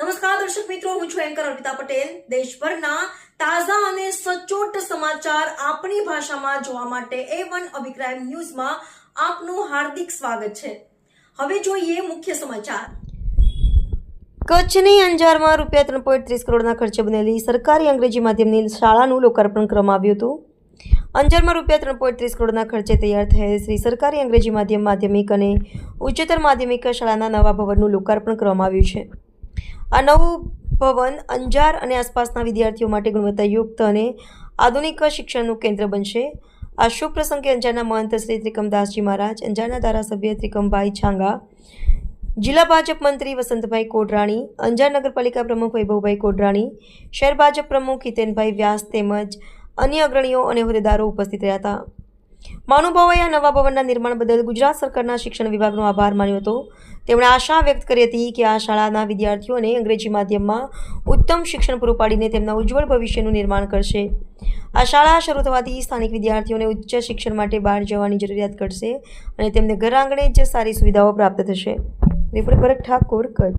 નમસ્કાર, દર્શક મિત્રો, હું છું એન્કર અર્પિતા પટેલ. દેશભરના તાજા અને સચોટ સમાચાર આપણી ભાષામાં જોવા માટે એ વન અભિક્રાઇમ ન્યૂઝમાં આપનું હાર્દિક સ્વાગત છે. હવે જોઈએ મુખ્ય સમાચાર. કચ્છની અંજારમાં રૂપિયા ત્રણ પોઈન્ટ ત્રીસ કરોડના ખર્ચે બનેલી સરકારી અંગ્રેજી માધ્યમની શાળાનું લોકાર્પણ કરવામાં આવ્યું હતું. અંજારમાં રૂપિયા ત્રણ પોઈન્ટ ત્રીસ કરોડના ખર્ચે તૈયાર થયેલ શ્રી સરકારી અંગ્રેજી માધ્યમ માધ્યમિક અને ઉચ્ચતર માધ્યમિક શાળાના નવા ભવનનું લોકાર્પણ કરવામાં આવ્યું છે. આ નવું ભવન અંજાર અને આસપાસના વિદ્યાર્થીઓ માટે ગુણવત્તાયુક્ત અને આધુનિક શિક્ષણનું કેન્દ્ર બનશે. આ શુભ પ્રસંગે અંજારના મહંત શ્રી ત્રિકમદાસજી મહારાજ, અંજારના ધારાસભ્ય ત્રિકમભાઈ છાંગા, જિલ્લા ભાજપ મંત્રી વસંતભાઈ કોડરાણી, અંજાર નગરપાલિકા પ્રમુખ વૈભવભાઈ કોડરાણી, શહેર ભાજપ પ્રમુખ હિતેનભાઈ વ્યાસ તેમજ અન્ય અગ્રણીઓ અને હોદ્દેદારો ઉપસ્થિત રહ્યા હતા. મહાનુભાવોએ આ નવા ભવનના નિર્માણ બદલ ગુજરાત સરકારના શિક્ષણ વિભાગનો આભાર માન્યો હતો. તેમણે આશા વ્યક્ત કરી હતી કે આ શાળાના વિદ્યાર્થીઓને અંગ્રેજી માધ્યમમાં ઉત્તમ શિક્ષણ પૂરું પાડીને તેમના ઉજ્જવળ ભવિષ્યનું નિર્માણ કરશે. આ શાળા શરૂ થવાથી સ્થાનિક વિદ્યાર્થીઓને ઉચ્ચ શિક્ષણ માટે બહાર જવાની જરૂરિયાત ઘટશે અને તેમને ઘર આંગણે જ સારી સુવિધાઓ પ્રાપ્ત થશે. રિપોર્ટ ભરત ઠાકોર કચ્છ.